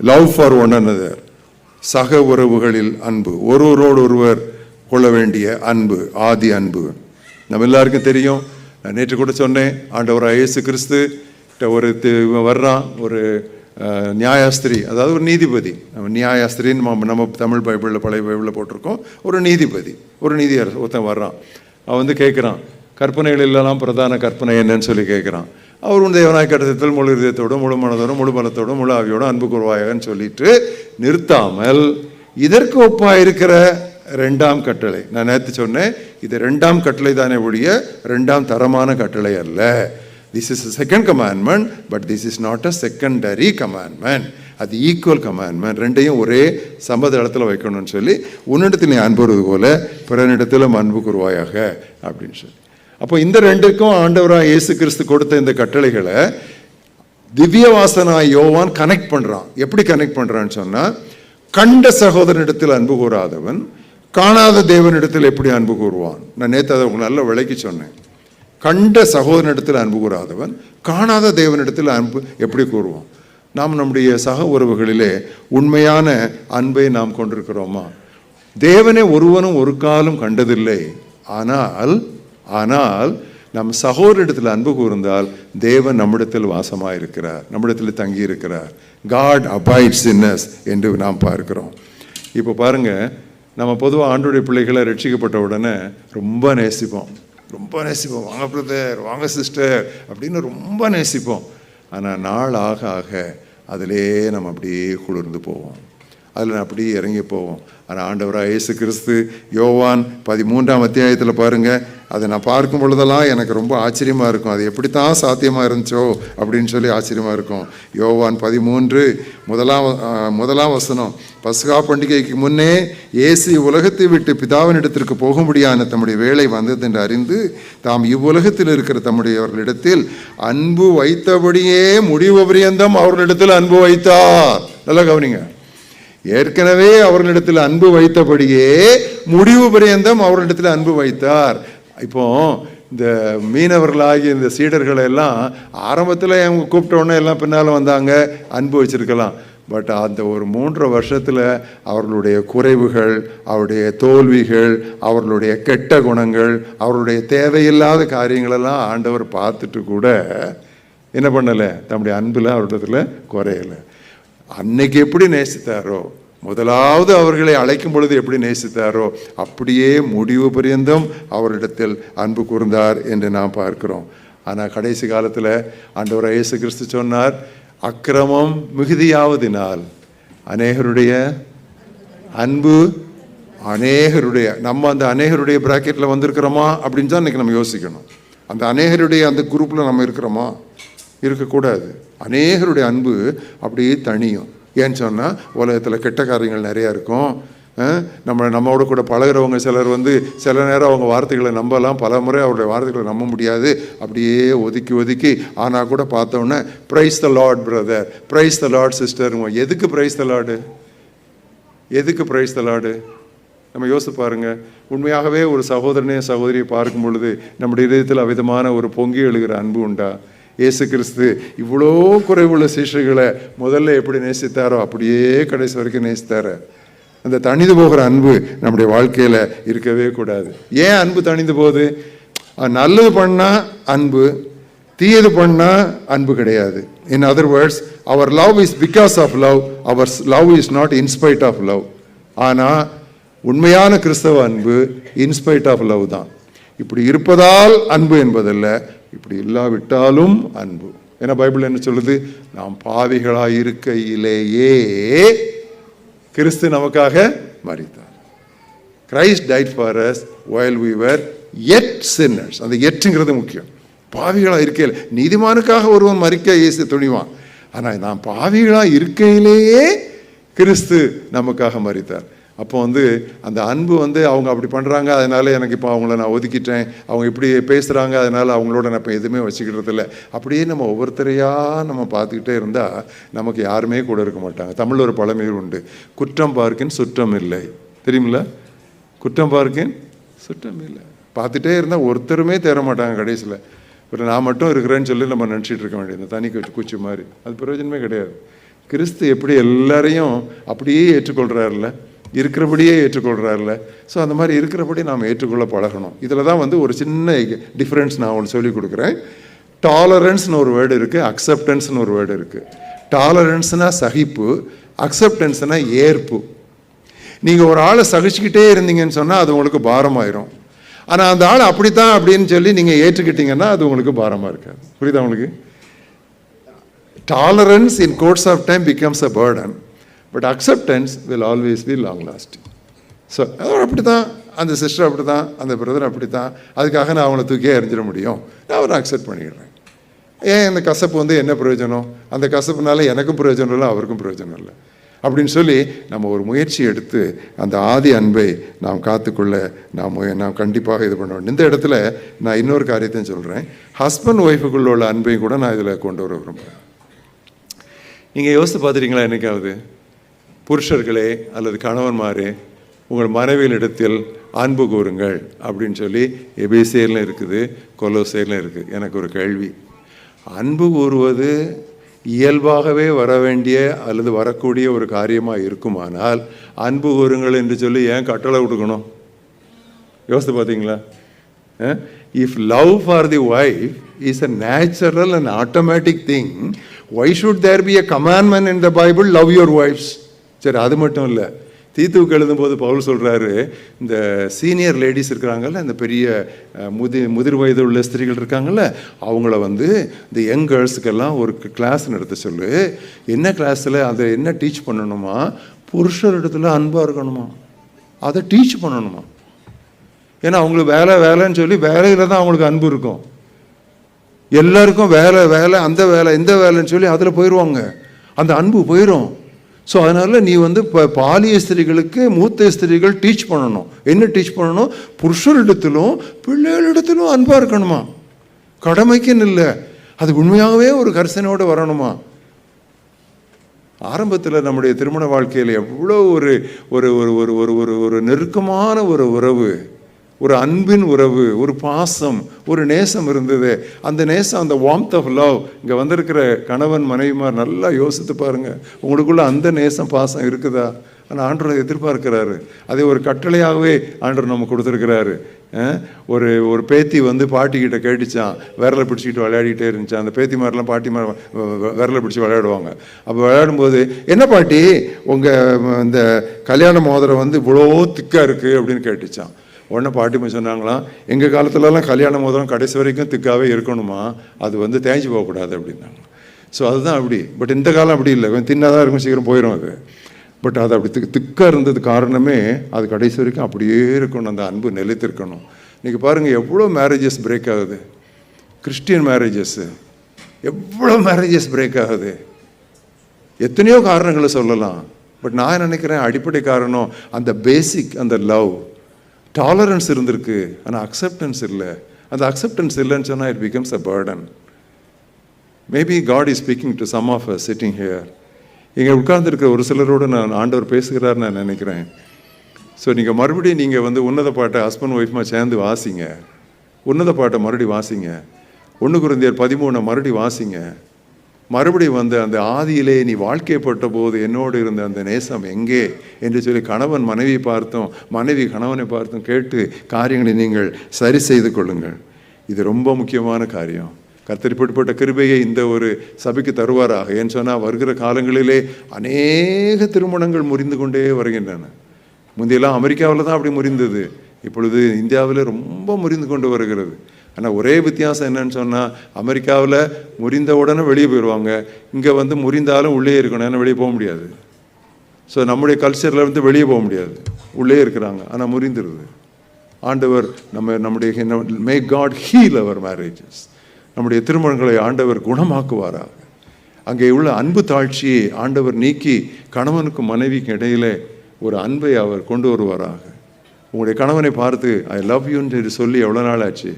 Love for one another சக உறவுகளில் அன்பு. ஒருவரோடு ஒருவர் கொள்ள வேண்டிய அன்பு ஆதி அன்பு. நம்ம எல்லாருக்கும் தெரியும். நான் நேற்று கூட சொன்னேன். ஆண்டவர் இயேசு கிறிஸ்து கிட்ட ஒரு தி- இவன் வர்றான். ஒரு நியாயாஸ்திரி. அதாவது ஒரு நீதிபதி. நம்ம நியாயாஸ்திரின்னு நம்ம நம்ம தமிழ் பைபிளில் பழைய பைபிளில் போட்டிருக்கோம். ஒரு நீதிபதி. ஒரு நீதி ஒருத்தன் வர்றான். அவன் வந்து கேட்குறான். கற்பனைகள் எல்லாம் பிரதான கற்பனை என்னன்னு சொல்லி கேட்குறான். அவர் உன் தேவனாய் கட்டத்தில் முழு இதயத்தோடும் முழு மனதோடும் முழு பலத்தோடும் முழு ஆவியோடும் அன்பு கூறுவாயகன்னு சொல்லிட்டு நிறுத்தாமல் இதற்கு ஒப்பாக இருக்கிற ரெண்டாம் கட்டளை. நான் நேற்று சொன்னேன் இது ரெண்டாம் கட்டளை தானே ஒழிய ரெண்டாம் தரமான கட்டளை அல்ல. This is second commandment but this is not a secondary commandment அது ஈக்குவல் கமாண்ட்மெண்ட் ரெண்டையும் ஒரே சமதளத்தில் வைக்கணும்னு சொல்லி உன்னிடத்தில் நீ அன்புறது போல பிறனிடத்திலும் அன்பு கூறுவாயாக அப்படின்னு சொல்லி. அப்போ இந்த ரெண்டுக்கும் ஆண்டவராக இயேசு கிறிஸ்து கொடுத்த இந்த கட்டளைகளை திவ்யவாசனாய் யோவான் கனெக்ட் பண்றான். எப்படி கனெக்ட் பண்றான்னு சொன்னா கண்ட சகோதரனிடத்தில் அன்பு கூறாதவன் காணாத தேவனிடத்தில் எப்படி அன்பு கூறுவான்? நான் நேற்று அதை உங்களுக்கு நல்ல விலைக்கு சொன்னேன். கண்ட சகோதரனிடத்தில் அன்பு கூறாதவன் காணாத தேவனிடத்தில் அன்பு எப்படி கூறுவான்? நாம் நம்முடைய சக உறவுகளிலே உண்மையான அன்பை நாம் கொண்டிருக்கிறோமா? தேவனை ஒருவனும் ஒரு காலம் கண்டதில்லை. ஆனால் ஆனால் நம் சகோதரிடத்தில் அன்பு கூர்ந்தால் தேவன் நம்மிடத்தில் வாசமாக இருக்கிறார் நம்மிடத்தில் தங்கி இருக்கிறார் காட் அபாய்ட்ஸ் இன்னஸ் என்று நாம் பார்க்கிறோம். இப்போ பாருங்கள் நம்ம பொதுவாக ஆண்டுடைய பிள்ளைகளை ரட்சிக்கப்பட்ட உடனே ரொம்ப நேசிப்போம். ரொம்ப நேசிப்போம். வாங்க பிரதர் வாங்க சிஸ்டர் அப்படின்னு ரொம்ப நேசிப்போம். ஆனால் நாள் ஆக ஆக அதிலே நம்ம அப்படியே குளிர்ந்து போவோம். அதில் அப்படியே இறங்கி போவோம். ஆனால் ஆண்டவராக இயேசு கிறிஸ்து யோவான் பதிமூன்றாம் அத்தியாயத்தில் பாருங்கள் அதை நான் பார்க்கும் பொழுதெல்லாம் எனக்கு ரொம்ப ஆச்சரியமாக இருக்கும். அது எப்படித்தான் சாத்தியமாக இருந்துச்சோ அப்படின்னு சொல்லி ஆச்சரியமாக இருக்கும். யோவான் பதிமூன்று முதலாம் முதலாம் வசனம். பஸ்கா பண்டிகைக்கு முன்னே இயேசு உலகத்தை விட்டு பிதாவினிடத்திற்கு போகும்படியான தம்முடைய வேலை வந்தது என்று அறிந்து தாம் இவ்வுலகத்தில் இருக்கிற தம்முடையவர்களிடத்தில் அன்பு வைத்தபடியே முடிவு பரியந்தம் அவர்களிடத்தில் அன்பு வைத்தார். நல்லா கவனிங்க. ஏற்கனவே அவர்களிடத்தில் அன்பு வைத்தபடியே முடிவு பரியந்தம் அவர்களிடத்தில் அன்பு வைத்தார். இப்போ இந்த மீனவர்களாகிய இந்த சீடர்களை எல்லாம் ஆரம்பத்தில் அவங்க கூப்பிட்டோன்னே எல்லாம் பின்னால் வந்தாங்க அன்பு வச்சிருக்கலாம். பட் அந்த ஒரு மூன்று வருஷத்தில் அவர்களுடைய குறைவுகள் அவருடைய தோல்விகள் அவர்களுடைய கெட்ட குணங்கள் அவர்களுடைய தேவையில்லாத காரியங்களெல்லாம் ஆண்டவர் பார்த்துட்டு கூட என்ன பண்ணலை? தம்முடைய அன்பில் அவரிடத்துல குறையலை. அன்னைக்கு எப்படி நேசித்தாரோ முதலாவது அவர்களை அழைக்கும் பொழுது எப்படி நேசித்தாரோ அப்படியே முடிவு பரியந்தம் அவரிடத்தில் அன்பு கூர்ந்தார் என்று நாம் பார்க்கிறோம். ஆனால் கடைசி காலத்தில் ஆண்டவர் இயேசு கிறிஸ்து சொன்னார் அக்கிரமம் மிகுதியாவதினால் அநேகருடைய அன்பு அநேகருடைய நம்ம அந்த அநேகருடைய பிராக்கெட்டில் வந்திருக்கிறோமா அப்படின்னு தான் இன்றைக்கி நம்ம யோசிக்கணும். அந்த அநேகருடைய அந்த குரூப்பில் நம்ம இருக்கிறோமா? இருக்கக்கூடாது. அநேகருடைய அன்பு அப்படியே தனியும் ஏன்னு சொன்னால் உலகத்தில் கெட்ட காரியங்கள் நிறையா இருக்கும். நம்மளை நம்ம நம்மோட கூட பழகுறவங்க சிலர் வந்து சில நேரம் அவங்க வார்த்தைகளை நம்பலாம். பல முறை அவருடைய வார்த்தைகளை நம்ப முடியாது. அப்படியே ஒதுக்கி ஒதுக்கி ஆனால் கூட பார்த்தோன்னே praise the lord brother praise the lord சிஸ்டருங்க எதுக்கு ப்ரைஸ் த லார்டு எதுக்கு பிரைஸ் தலாடு நம்ம யோசித்து பாருங்கள் உண்மையாகவே ஒரு சகோதரனே சகோதரியை பார்க்கும் பொழுது நம்முடைய இதயத்தில் அவிதமான ஒரு பொங்கி எழுகிற அன்பு உண்டா? இயேசு கிறிஸ்து இவ்வளோ குறைவுள்ள சீஷர்களை முதல்ல எப்படி நேசித்தாரோ அப்படியே கடைசி வரைக்கும் நேசித்தாரு. அந்த தணிந்து போகிற அன்பு நம்முடைய வாழ்க்கையில் இருக்கவே கூடாது. ஏன் அன்பு தணிந்து போகுது? நல்லது பண்ணால் அன்பு தீயது பண்ணால் அன்பு கிடையாது. In other words our love is because of love our love is not in spite of love ஆனால் உண்மையான கிறிஸ்தவ அன்பு இன்ஸ்பைட் ஆஃப் லவ் தான். இப்படி இருப்பதால் அன்பு என்பதல்ல இப்படி இல்லாவிட்டாலும் அன்பு. ஏன்னா பைபிள் என்ன சொல்லுது? நாம் பாவிகளாக இருக்கையிலேயே கிறிஸ்து நமக்காக மறித்தார் Christ died for us while we yet yet sinners. அந்த எட்டுங்கிறது முக்கியம். பாவிகளாக இருக்கையில் நீதிமானுக்காக ஒருவன் மறிக்க இயேசு துணிவான். ஆனால் நான் பாவிகளாக இருக்கையிலேயே கிறிஸ்து நமக்காக மறித்தார் அப்போ வந்து அந்த அன்பு வந்து அவங்க அப்படி பண்ணுறாங்க அதனால எனக்கு இப்போ அவங்கள நான் ஒதுக்கிட்டேன். அவங்க இப்படி பேசுகிறாங்க அதனால் அவங்களோட நான் இப்போ எதுவுமே வச்சுக்கிறது இல்லை. அப்படியே நம்ம ஒவ்வொருத்தரையாக நம்ம பார்த்துக்கிட்டே இருந்தால் நமக்கு யாருமே கூட இருக்க மாட்டாங்க. தமிழில் ஒரு பழமொழி உண்டு. குற்றம் பார்க்கின் சுற்றம் இல்லை. தெரியுமில்ல? குற்றம் பார்க்கின் சுற்றம் இல்லை. பார்த்துட்டே இருந்தால் ஒருத்தருமே தேர மாட்டாங்க கடைசியில். ஒரு நான் மட்டும் இருக்கிறேன்னு சொல்லி நம்ம நினச்சிட்டு இருக்க வேண்டியது தனி. குச்சி குச்சி மாதிரி. அது பிரயோஜனமே கிடையாது. கிறிஸ்து எப்படி எல்லாரையும் அப்படியே ஏற்றுக்கொள்கிறாருல்ல இருக்கிறபடியே ஏற்றுக்கொள்கிறாருல்ல ஸோ அந்த மாதிரி இருக்கிறபடி நாம் ஏற்றுக்கொள்ள பழகணும். இதில் தான் வந்து ஒரு சின்ன டிஃப்ரென்ஸ் நான் ஒன்று சொல்லி கொடுக்குறேன். டாலரன்ஸ்னு ஒரு வேர்டு இருக்குது அக்செப்டன்ஸ்னு ஒரு வேர்டு இருக்குது டாலரன்ஸ்னா சகிப்பு அக்செப்டன்ஸ்னா ஏற்பு. நீங்கள் ஒரு ஆளை சகிச்சுக்கிட்டே இருந்தீங்கன்னு சொன்னால் அது உங்களுக்கு பாரமாயிரும். ஆனால் அந்த ஆள் அப்படித்தான் அப்படின்னு சொல்லி நீங்கள் ஏற்றுக்கிட்டீங்கன்னா அது உங்களுக்கு பாரமாக இருக்காது. புரியுதா உங்களுக்கு? Tolerance in course of time becomes a burden but acceptance will always be long lasting so அவர் அப்படி தான் அந்த சிஸ்டர் அப்படி தான் அந்த பிரதர் அப்படி தான் அதுக்காக நான் அவங்கள தூக்கியே எறிஞ்சிட முடியும். நான் அவரை அக்செப்ட் பண்ணிடுறேன். ஏன் இந்த கசப்பு வந்து என்ன பிரயோஜனம்? அந்த கசப்புனால எனக்கும் பிரயோஜனம் இல்லை அவருக்கும் பிரயோஜனம் இல்லை. அப்படின்னு சொல்லி நம்ம ஒரு முயற்சி எடுத்து அந்த ஆதி அன்பை நாம் காத்துக்கொள்ள நாம் நாம் கண்டிப்பாக இது பண்ண வேண்டும் இந்த இடத்துல நான் இன்னொரு காரியத்தையும் சொல்கிறேன் ஹஸ்பண்ட் ஒய்ஃபுக்குள்ள உள்ள அன்பையும் கூட நான் இதில் கொண்டு வர விரும்புகிறேன் நீங்கள் யோசித்து பார்த்துட்டீங்களா என்னைக்காவது? புருஷர்களே அல்லது கணவன்மாரே உங்கள் மனைவியினிடத்தில் அன்பு கூறுங்கள் அப்படின்னு சொல்லி எபேசியர்லையும் இருக்குது கொலோசேர்லையும் இருக்குது எனக்கு ஒரு கேள்வி. அன்பு கூறுவது இயல்பாகவே வர வேண்டிய அல்லது வரக்கூடிய ஒரு காரியமாக இருக்குமானால் அன்பு கூறுங்கள் என்று சொல்லி ஏன் கட்டளை கொடுக்கணும்? யோசித்து பார்த்தீங்களா? If love for the wife is a natural and automatic thing why should there be a commandment in the Bible love your wives சரி அது மட்டும் இல்லை. தீத்துவுக்கு எழுதும்போது பவுல் சொல்கிறாரு இந்த சீனியர் லேடிஸ் இருக்கிறாங்கல்ல இந்த பெரிய முதி முதிர் வயது உள்ள ஸ்திரீகள் இருக்காங்கல்ல அவங்கள வந்து இந்த யங் கேர்ள்ஸுக்கெல்லாம் ஒரு கிளாஸ் நடத்த சொல்லு. என்ன கிளாஸில் அதை என்ன டீச் பண்ணணுமா? புருஷரிடத்துல அன்பாக இருக்கணுமா? அதை டீச் பண்ணணுமா? ஏன்னா அவங்களுக்கு வேலை வேலைன்னு சொல்லி வேலையில் தான் அவங்களுக்கு அன்பு இருக்கும். எல்லாருக்கும் வேலை வேலை அந்த வேலை இந்த வேலைன்னு சொல்லி அதில் போயிடுவாங்க அந்த அன்பு போயிடும் ஸோ அதனால் நீ வந்து இப்போ பாலிய ஸ்திரீகளுக்கு மூத்த ஸ்திரீகள் டீச் பண்ணணும். என்ன டீச் பண்ணணும்? புருஷரிடத்திலும் பிள்ளைகளிடத்திலும் அன்பாக இருக்கணுமா? கடமைக்குன்னு இல்லை. அது உண்மையாகவே ஒரு கரிசனையோடு வரணுமா? ஆரம்பத்தில் நம்முடைய திருமண வாழ்க்கையில் எவ்வளோ ஒரு ஒரு ஒரு ஒரு ஒரு ஒரு ஒரு நெருக்கமான ஒரு உறவு. ஒரு அன்பின் உறவு ஒரு பாசம் ஒரு நேசம் இருந்தது. அந்த நேசம் அந்த வார்ம்த் ஆஃப் லவ் இங்கே வந்திருக்கிற கணவன் மனைவிமார் நல்லா யோசித்து பாருங்கள் உங்களுக்குள்ள அந்த நேசம் பாசம் இருக்குதா? ஆனால் ஆண்டவர் எதிர்பார்க்கிறாரு. அதை ஒரு கட்டளையாகவே ஆண்டவர் நம்ம கொடுத்துருக்கிறாரு. ஒரு ஒரு பேத்தி வந்து பாட்டிக்கிட்ட கேட்டுச்சான் விரலை பிடிச்சிக்கிட்டு விளையாடிக்கிட்டே இருந்துச்சான் அந்த பேத்தி மாதிரிலாம் பாட்டி மாதிரி விரலை பிடிச்சி விளையாடுவாங்க. அப்போ விளையாடும்போது என்ன பாட்டி? உங்கள் இந்த கல்யாண மோதிரம் வந்து இவ்வளோ திக்காக இருக்குது அப்படின்னு கேட்டுச்சான் உடனே பாட்டிமா சொன்னாங்களாம் எங்கள் காலத்துலலாம் கல்யாண மோதிரம் கடைசி வரைக்கும் திக்காவே இருக்கணுமா? அது வந்து தேஞ்சு போகக்கூடாது அப்படின்னாங்க. ஸோ அதுதான் அப்படி. பட் இந்த காலம் அப்படி இல்லை. கொஞ்சம் தின்னாதான் இருக்கும் சீக்கிரம் போயிடும் அது. பட் அது அப்படி திக் திக்காக இருந்தது காரணமே அது கடைசி வரைக்கும் அப்படியே இருக்கணும் அந்த அன்பு நிலைத்திருக்கணும். நீங்கள் பாருங்கள் எவ்வளோ மேரேஜஸ் பிரேக் ஆகுது. கிறிஸ்டியன் மேரேஜஸ்ஸு எவ்வளோ மேரேஜஸ் பிரேக் ஆகுது. எத்தனையோ காரணங்களை சொல்லலாம். பட் நான் நினைக்கிறேன் அடிப்படை காரணம் அந்த பேசிக் அந்த லவ் டாலரன்ஸ் இருந்திருக்கு ஆனால் அக்செப்டன்ஸ் இல்லை. அந்த அக்செப்டன்ஸ் இல்லைன்னு சொன்னால் it becomes a burden maybe God is speaking to some of sitting here இங்கே உட்கார்ந்துருக்க ஒரு சிலரோடு நான் ஆண்டவர் பேசுகிறார் நான் நினைக்கிறேன். ஸோ நீங்கள் மறுபடியும் நீங்கள் வந்து உன்னத பாட்டை ஹஸ்பண்ட் ஒய்ஃப்மா சேர்ந்து வாசிங்க. உன்னத பாட்டை மறுபடி வாசிங்க. ஒன்று குருந்தியர் பதிமூணை மறுபடி வாசிங்க. மறுபடியும் வந்து அந்த ஆதியிலே நீ வாழ்க்கைப்பட்ட போது என்னோடு இருந்த அந்த நேசம் எங்கே? என்று சொல்லி கணவன் மனைவி பார்த்தும் மனைவி கணவனை பார்த்தும் கேட்டு காரியங்களை நீங்கள் சரி செய்து கொள்ளுங்கள். இது ரொம்ப முக்கியமான காரியம். கத்தரிப்பட்டுப்பட்ட கிருபையை இந்த ஒரு சபைக்கு தருவாராக. ஏன்னு சொன்னால் வருகிற காலங்களிலே அநேக திருமணங்கள் முறிந்து கொண்டே வருகின்றன. முந்தையெல்லாம் அமெரிக்காவில் தான் அப்படி முறிந்தது. இப்பொழுது இந்தியாவில் ரொம்ப முறிந்து கொண்டு வருகிறது. ஆனால் ஒரே வித்தியாசம் என்னன்னு சொன்னால் அமெரிக்காவில் முறிந்த உடனே வெளியே போயிடுவாங்க இங்கே வந்து முறிந்தாலும் உள்ளே இருக்கணும் ஏன்னா வெளியே போக முடியாது. ஸோ நம்முடைய கல்ச்சரில் வந்து வெளியே போக முடியாது. உள்ளே இருக்கிறாங்க ஆனால் முறிந்துருது. ஆண்டவர் நம்ம நம்முடைய may God heal our marriages நம்முடைய திருமணங்களை ஆண்டவர் குணமாக்குவாராக அங்கே உள்ள அன்பு தாழ்ச்சியை ஆண்டவர் நீக்கி கணவனுக்கும் மனைவிக்கும் இடையில ஒரு அன்பை அவர் கொண்டு வருவாராக. உங்களுடைய கணவனை பார்த்து ஐ லவ் யூன்னு சொல்லி எவ்வளோ நாள் ஆச்சு?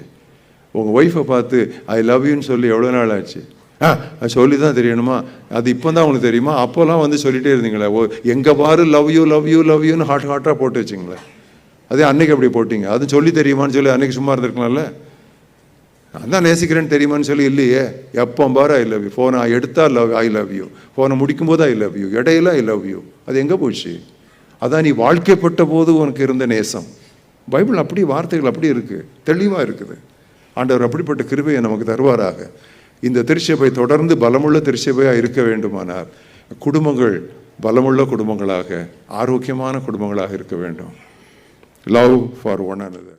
உங்கள் ஒய்ஃபை பார்த்து ஐ லவ் யூன்னு சொல்லி எவ்வளோ நாள் ஆச்சு? ஆ அது சொல்லி தான் தெரியணுமா? அது இப்போ தான் உங்களுக்கு தெரியுமா? அப்போல்லாம் வந்து சொல்லிகிட்டே இருந்தீங்களே ஓ எங்கே பாரு love you love you love யூன்னு ஹாட் ஹாட்டாக போட்டு வச்சிங்களேன். அதே அன்னைக்கு அப்படி போட்டிங்க. அது சொல்லி தெரியுமான்னு சொல்லி அன்னைக்கு சும்மா இருந்திருக்கலாம்ல? நான் தான் நேசிக்கிறேன்னு தெரியுமான்னு சொல்லி இல்லையே. எப்போ பாரு ஐ லவ் யூ ஃபோனை எடுத்தால் லவ் ஐ லவ் யூ ஃபோனை முடிக்கும் போது ஐ லவ் யூ இடையில ஐ லவ் யூ அது எங்கே போச்சு? அதான் நீ வாழ்க்கைப்பட்ட போது உனக்கு இருந்த நேசம். பைபிள் அப்படி வார்த்தைகள் அப்படி இருக்குது தெளிவாக இருக்குது. ஆண்டவர் அப்படிப்பட்ட கிருபையை நமக்கு தருவாராக. இந்த திருச்சபை தொடர்ந்து பலமுள்ள திருச்சபையாக இருக்க வேண்டுமானால் குடும்பங்கள் பலமுள்ள குடும்பங்களாக ஆரோக்கியமான குடும்பங்களாக இருக்க வேண்டும். Love for one another